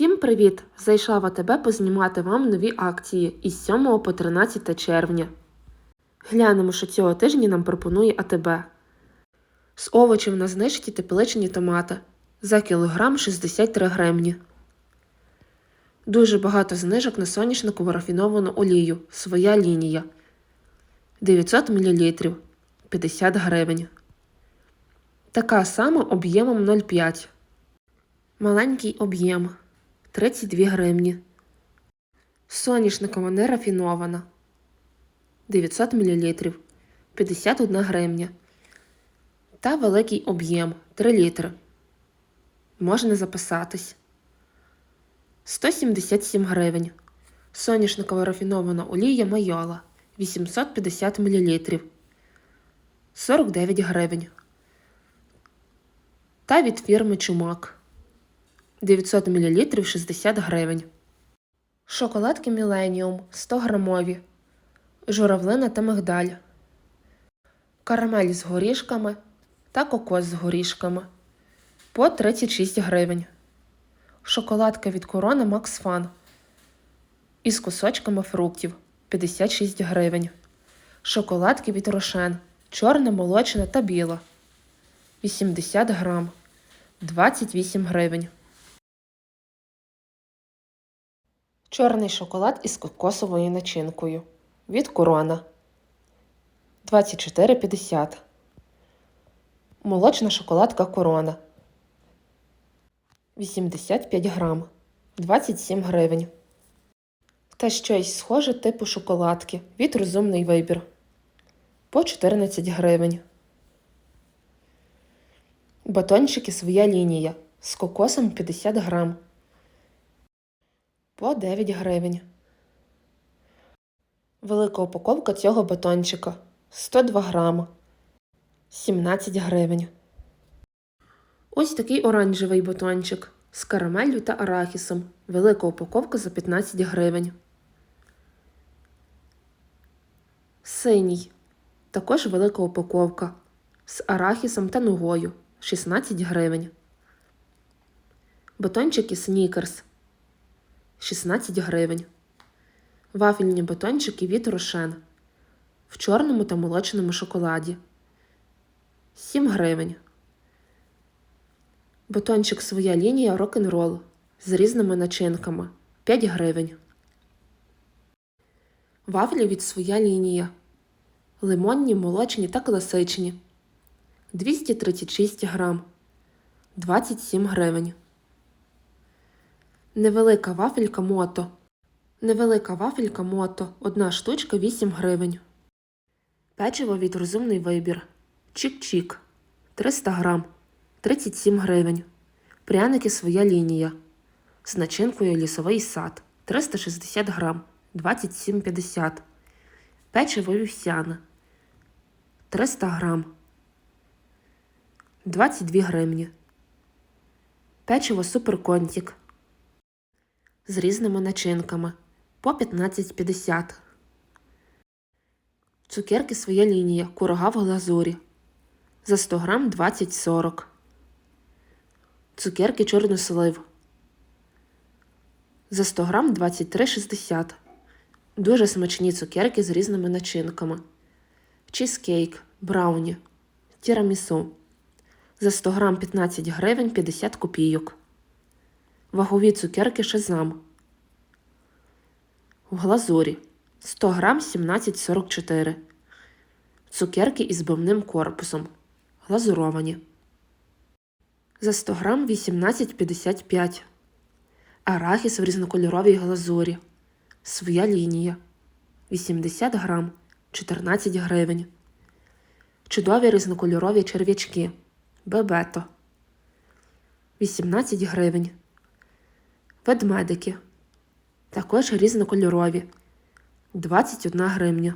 Всім привіт! Зайшла в АТБ познімати вам нові акції із 7 по 13 червня. Глянемо, що цього тижня нам пропонує АТБ. З овочів на знижці тепличні томати за кілограм 63 гривні. Дуже багато знижок на соняшникову рафіновану олію. Своя лінія 900 мл 50 гривень. Така сама об'ємом 0,5. Маленький об'єм 32 гривні. Соняшникова нерафінована 900 мл 51 гривня. Та великий об'єм 3 літри. Можна записатись. 177 гривень. Соняшникова рафінована олія Майола 850 мл 49 гривень. Та від фірми Чумак 900 мл 60 гривень. Шоколадки Міленіум 100 грамові. Журавлина та мигдаль. Карамель з горішками та кокос з горішками по 36 гривень. Шоколадка від корона Max Fun із кусочками фруктів 56 гривень. Шоколадки від Рошен чорна, молочна та біла 80 грам 28 гривень. Чорний шоколад із кокосовою начинкою від Корона 24,50. Молочна шоколадка Корона 85 грам 27 гривень. Та щось схоже типу шоколадки від розумний вибір по 14 гривень. Батончики своя лінія з кокосом 50 грам по 9 гривень. Велика упаковка цього батончика 102 грама 17 гривень. Ось такий оранжевий батончик з карамеллю та арахісом. Велика упаковка за 15 гривень. Синій. Також велика упаковка з арахісом та нугою 16 гривень. Батончики Снікерс 16 гривень. Вафельні батончики від Рошен в чорному та молочному шоколаді 7 гривень. Батончик своя лінія рок-н-рол з різними начинками 5 гривень. Вафлі від своя лінія. Лимонні, молочні та класичні 236 грам 27 гривень. Невелика вафелька мото. Невелика вафелька мото. Одна штучка 8 гривень. Печиво від розумний вибір. Чік-чік 300 грам 37 гривень. Пряники своя лінія. З начинкою лісовий сад 360 грам 27,50. Печиво вівсяне 300 грам 22 гривні. Печиво суперконтік з різними начинками по 15,50. Цукерки своя лінія. Курага в глазурі. За 100 грам 20,40. Цукерки чорнослив. За 100 грам 23,60. Дуже смачні цукерки з різними начинками. Чізкейк, брауні, тірамісу. За 100 грам 15 гривень 50 копійок. Вагові цукерки шезам. В глазурі 100 грам 17,44. Цукерки із бивним корпусом. Глазуровані. За 100 грам 18,55. Арахіс в різнокольоровій глазурі. Своя лінія. 80 грам 14 гривень. Чудові різнокольорові черв'ячки. Бебето 18 гривень. Ведмедики. Також різнокольорові 21 гривня.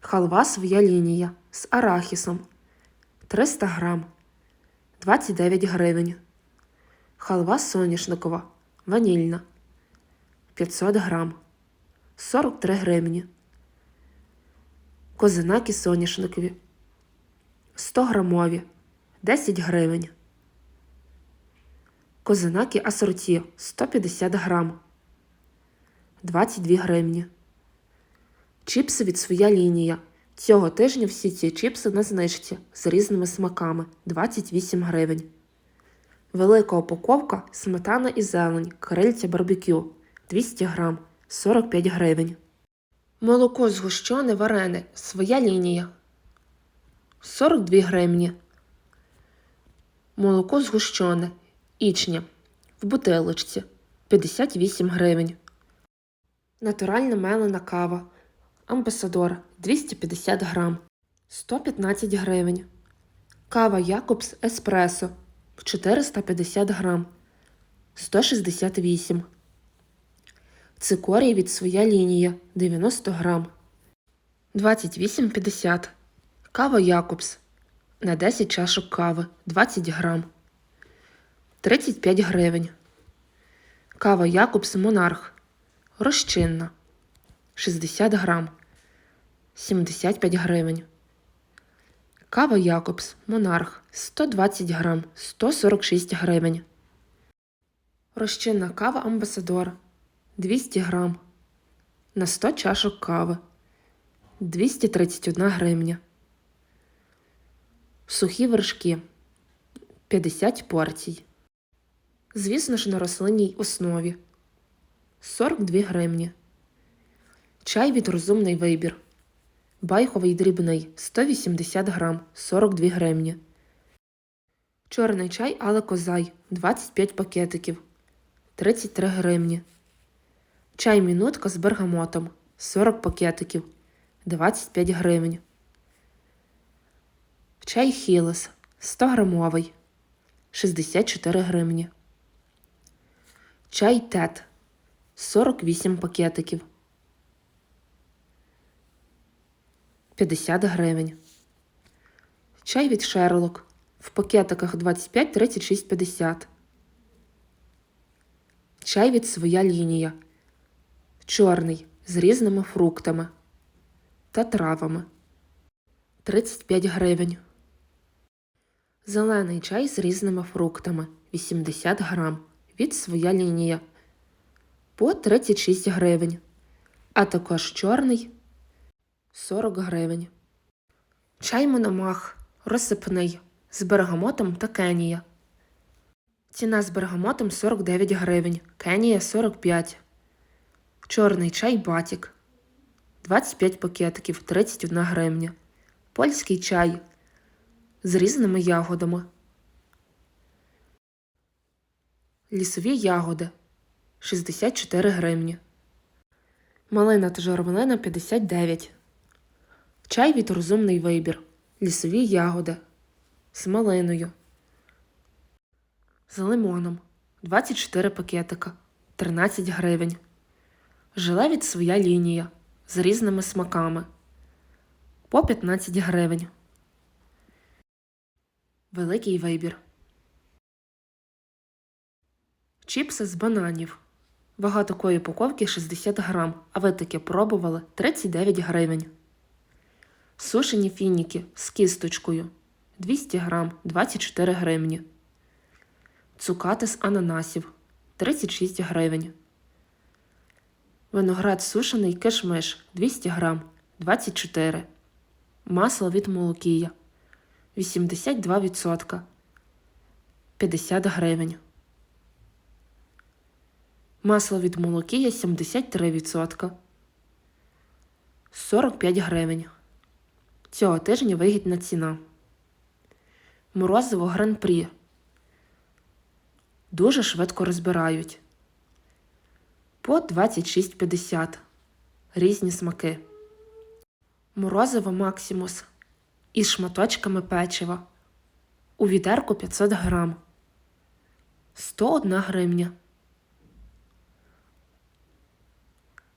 Халва своя лінія з арахісом 300 грам 29 гривень. Халва соняшникова ванільна 500 грам 43 гривні. Козинаки соняшникові 100 грамові 10 гривень. Козинаки асорті 150 грам. 22 гривні. Чіпси від своя лінія. Цього тижня всі ці чіпси на знижці з різними смаками 28 гривень. Велика упаковка сметана і зелень, крильця барбекю 200 грам 45 гривень. Молоко згущене варене, своя лінія 42 гривні. Молоко згущене, ічня. В бутилочці. 58 гривень. Натуральна мелена кава. Амбасадор. 250 грам. 115 гривень. Кава Якобс Еспресо. 450 грам. 168. Цикорій від своя лінія. 90 грам. 28,50. Кава Якобс. На 10 чашок кави. 20 грам 35 гривень. Кава Якобс Монарх розчинна 60 грам 75 гривень. Кава Якобс Монарх 120 грам 146 гривень. Розчинна кава Амбасадор 200 грам на 100 чашок кави 231 гривня. Сухі вершки 50 порцій. Звісно ж, на рослинній основі 42 гривні. Чай від розумний вибір. Байховий дрібний 180 грам 42 гривні. Чорний чай але козай 25 пакетиків 33 гривні. Чай мінутка з бергамотом 40 пакетиків 25 гривень. Чай Хілес 100 грамовий 64 гривні. Чай Тет 48 пакетиків 50 гривень. Чай від Шерлок в пакетиках 25, 36, 50. Чай від своя лінія. Чорний з різними фруктами та травами 35 гривень. Зелений чай з різними фруктами 80 грам від своя лінія по 36 гривень. А також чорний 40 гривень. Чай Мономах розсипний з бергамотом та Кенія. Ціна з бергамотом 49 гривень, Кенія 45. Чорний чай Батік 25 пакетиків 31 гривня. Польський чай з різними ягодами. Лісові ягоди 64 гривні. Малина та журавлина 59. Чай від розумний вибір. Лісові ягоди з малиною. З лимоном 24 пакетика 13 гривень. Желе від своя лінія з різними смаками по 15 гривень. Великий вибір. Чіпси з бананів. Вага такої упаковки 60 грам, а ви таке пробували 39 гривень. Сушені фініки з кісточкою 200 грам 24 гривні. Цукати з ананасів 36 гривень. Виноград сушений кишмиш 200 грам 24. Масло від молокія 82% 50 гривень. Масло від молокія 73%. 45 гривень. Цього тижня вигідна ціна. Морозиво гран-прі. Дуже швидко розбирають. По 26,50. Різні смаки. Морозиво Максимус із шматочками печива. У відерку 500 грам. 101 гривня.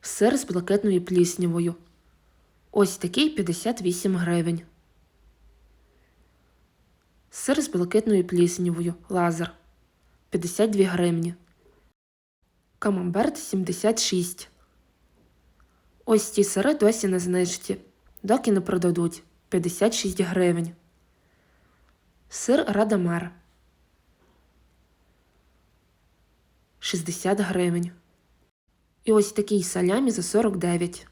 Сир з блакитною пліснявою. Ось такий 58 гривень. Сир з блакитною пліснявою. Лазер 52 гривні. Камамберт 76. Ось ці сири досі на знижці. Доки не продадуть 56 гривень. Сир Радамер. 60 гривень. І ось такий салямі за 49.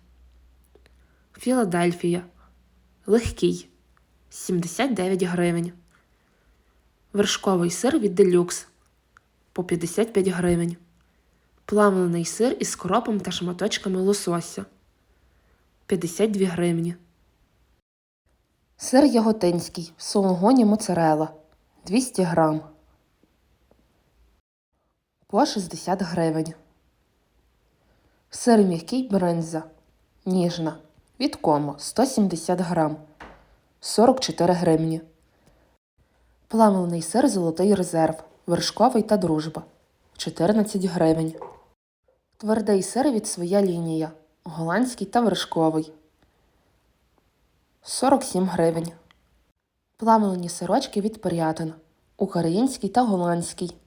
Філадельфія. Легкий 79 гривень. Вершковий сир від делюкс по 55 гривень. Плавлений сир із кропом та шматочками лосося 52 гривні. Сир яготинський в сулугоні моцарела 200 грам по 60 гривень. Сир м'який бринза. Ніжна. Від комо 170 грам. 44 гривні. Плавлений сир золотий резерв вершковий та дружба. 14 гривень. Твердий сир від своя лінія голландський та вершковий. 47 гривень. Плавлені сирочки від Пирятин український та голландський.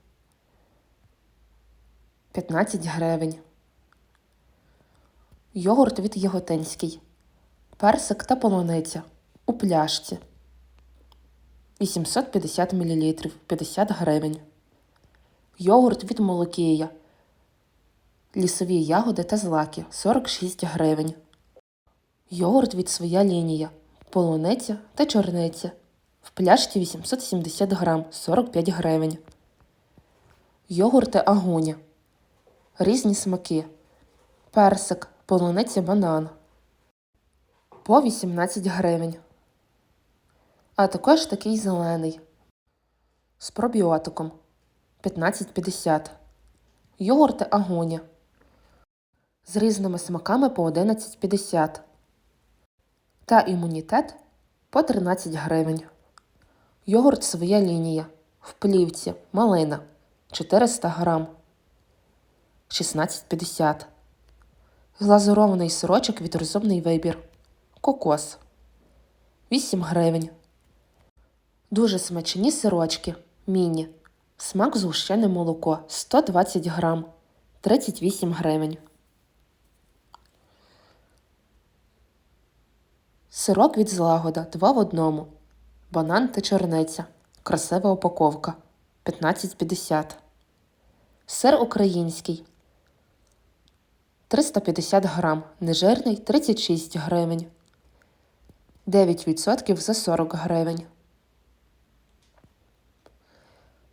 15 гривень. Йогурт від Яготинський. Персик та полуниця у пляшці 850 мл 50 гривень. Йогурт від Молокія. Лісові ягоди та злаки 46 гривень. Йогурт від своя лінія. Полуниця та чорниця. В пляшці 870 грам 45 гривень. Йогурти агуня. Різні смаки. Персик, полуниця, банан. По 18 гривень. А також такий зелений. З пробіотиком 15,50. Йогурти агоня. З різними смаками по 11,50. Та імунітет по 13 гривень. Йогурт своя лінія. В плівці малина 400 грам 16,50. Глазурований сирочок від розумний вибір. Кокос 8 гривень. Дуже смачні сирочки. Міні. Смак згущене молоко 120 грам 38 гривень. Сирок від злагода 2 в одному. Банан та чорниця. Красива упаковка 15,50. Сир український 350 грам. Нежирний 36 гривень. 9% за 40 гривень.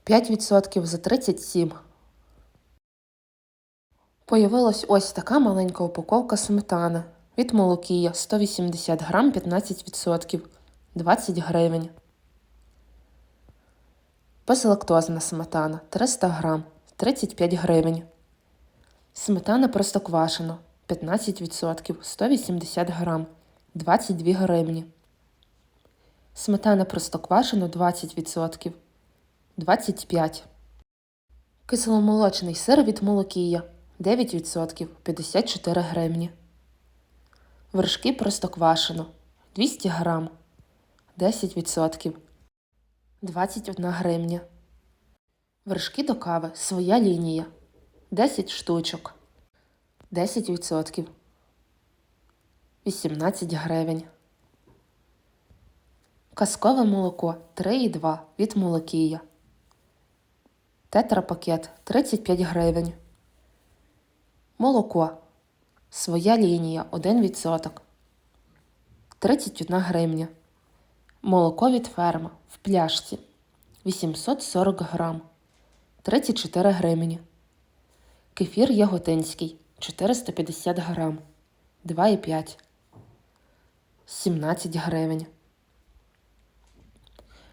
5% за 37. Появилась ось така маленька упаковка сметани. Від молокія 180 грам 15%. 20 гривень. Безлактозна сметана 300 грам 35 гривень. Сметана простоквашино 15% 180 грам 22 гривні. Сметана простоквашино 20% 25. Кисломолочний сир від молокія 9% 54 гривні. Вершки простоквашино 200 грам 10% 21 гривня. Вершки до кави своя лінія 10 штучок 10% 18 гривень. Казкове молоко 3,2 від молокія. Тетрапакет 35 гривень. Молоко. Своя лінія 1%. 31 гривня. Молоко від ферма в пляшці 840 грам 34 гривні. Кефір яготинський 450 грам 2,5 17 гривень.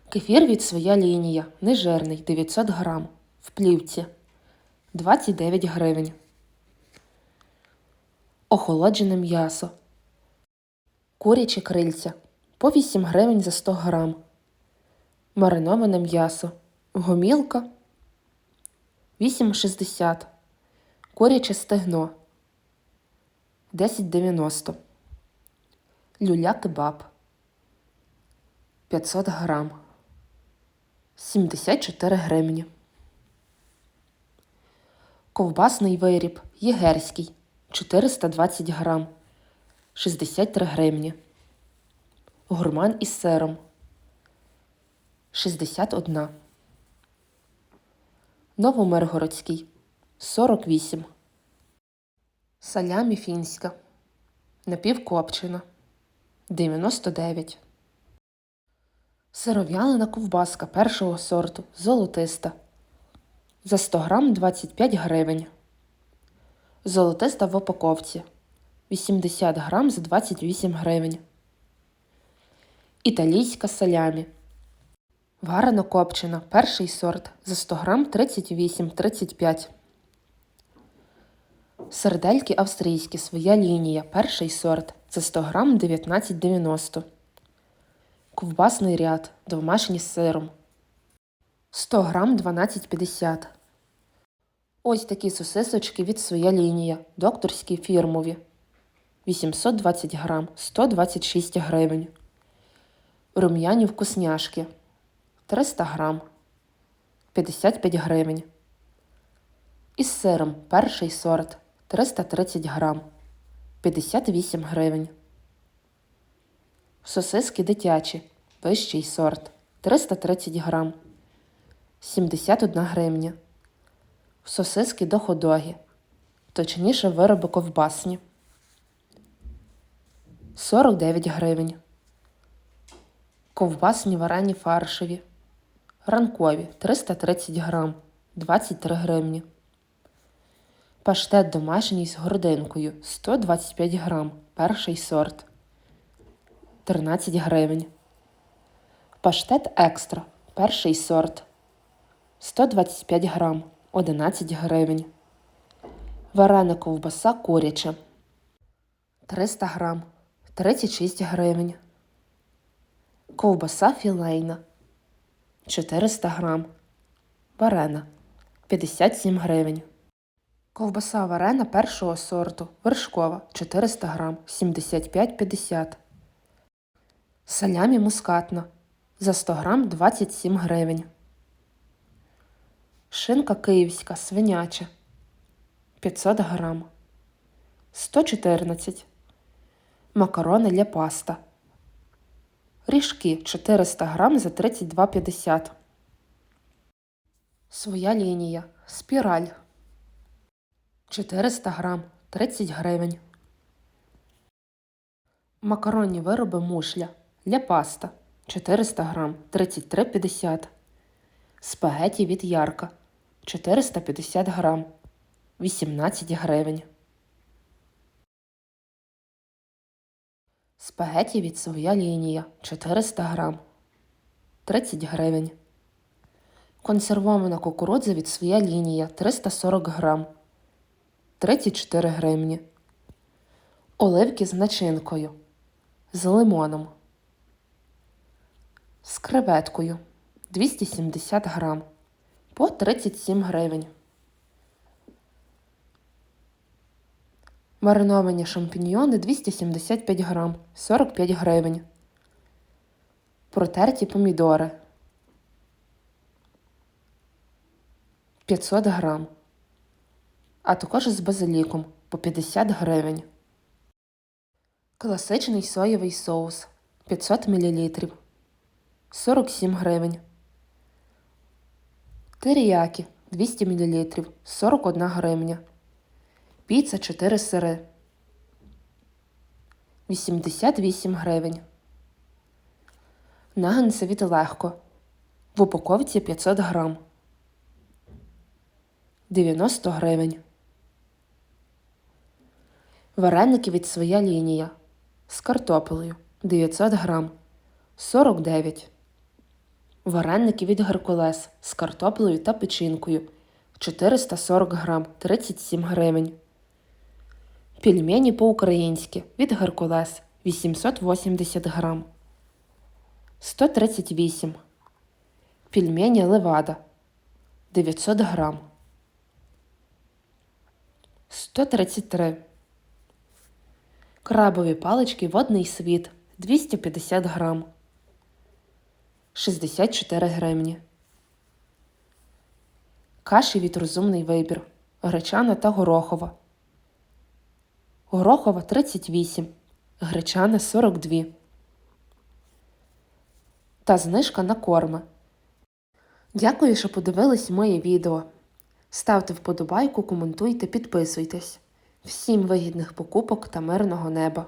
Кефір від своя лінія нежирний 900 грам в плівці 29 гривень. Охолоджене м'ясо. Курячі крильця по 8 гривень за 100 грам. Мариноване м'ясо. Гомілка 8,60. Куряче стегно 10,90. Люля кебаб 500 грам 74 гривні. Ковбасний виріб єгерський 420 грам 63 гривні. Гурман із сиром 61. Новомиргородський 48. Салямі фінська. Напівкопчена 99. Сиров'ялина ковбаска першого сорту золотиста. За 100 грам 25 гривень. Золотиста в упаковці 80 грам за 28 гривень. Італійська салямі. Варена копчена перший сорт за 100 грам 38-35. Сердельки австрійські, своя лінія, перший сорт за 100 грам 19,90. Ковбасний ряд, домашній з сиром. 100 грам 12,50. Ось такі сосисочки від своя лінія, докторські фірмові. 820 грам 126 гривень. Рум'яні вкусняшки 300 грам 55 гривень. Із сиром перший сорт 330 грам 58 гривень. Сосиски дитячі вищий сорт 330 грам 71 гривня. Сосиски до ходоги. Точніше вироби ковбасні 49 гривень. Ковбасні варені фаршеві. Ранкові 330 грам 23 гривні. Паштет домашній з гординкою 125 грам. Перший сорт 13 гривень. Паштет екстра. Перший сорт 125 грам 11 гривень. Варена ковбаса куряча 300 грам 36 гривень. Ковбаса філейна 400 грам. Варена 57 гривень. Ковбаса варена першого сорту вершкова 400 грам 75,50. Салямі мускатна за 100 грам 27 гривень. Шинка київська свиняча 500 грам 114. Макарони для паста. Ріжки 400 грам за 32,50. Своя лінія. Спіраль 400 грам 30 гривень. Макаронні вироби мушля для паста 400 грам 33,50. Спагеті від ярка 450 грам 18 гривень. Спагеті від своя лінія 400 грам 30 гривень. Консервована кукурудза від своя лінія 340 грам 34 гривні. Оливки з начинкою. З лимоном. З креветкою 270 грам по 37 гривень. Мариновані шампіньйони 275 грам 45 гривень. Протерті помідори 500 грам. А також з базиліком по 50 гривень. Класичний соєвий соус 500 мл 47 гривень. Теріякі 200 мл 41 гривня. Піца 4 сири 88 гривень. Нагенси від легко. В упаковці 500 грам 90 гривень. Вареники від своя лінія. З картопелею. 900 грам. 49. Вареники від Геркулес. З картоплею та печінкою. 440 грам. 37 гривень. Пельмені по-українськи. Від Геркулес. 880 грам. 138. Пельмені Левада. 900 грам. 133. Крабові палички водний світ 250 грам 64 гривні. Каші від розумний вибір. Гречана та горохова. Горохова 38. Гречана 42. Та знижка на корми. Дякую, що подивились моє відео. Ставте вподобайку, коментуйте, підписуйтесь. Всім вигідних покупок та мирного неба!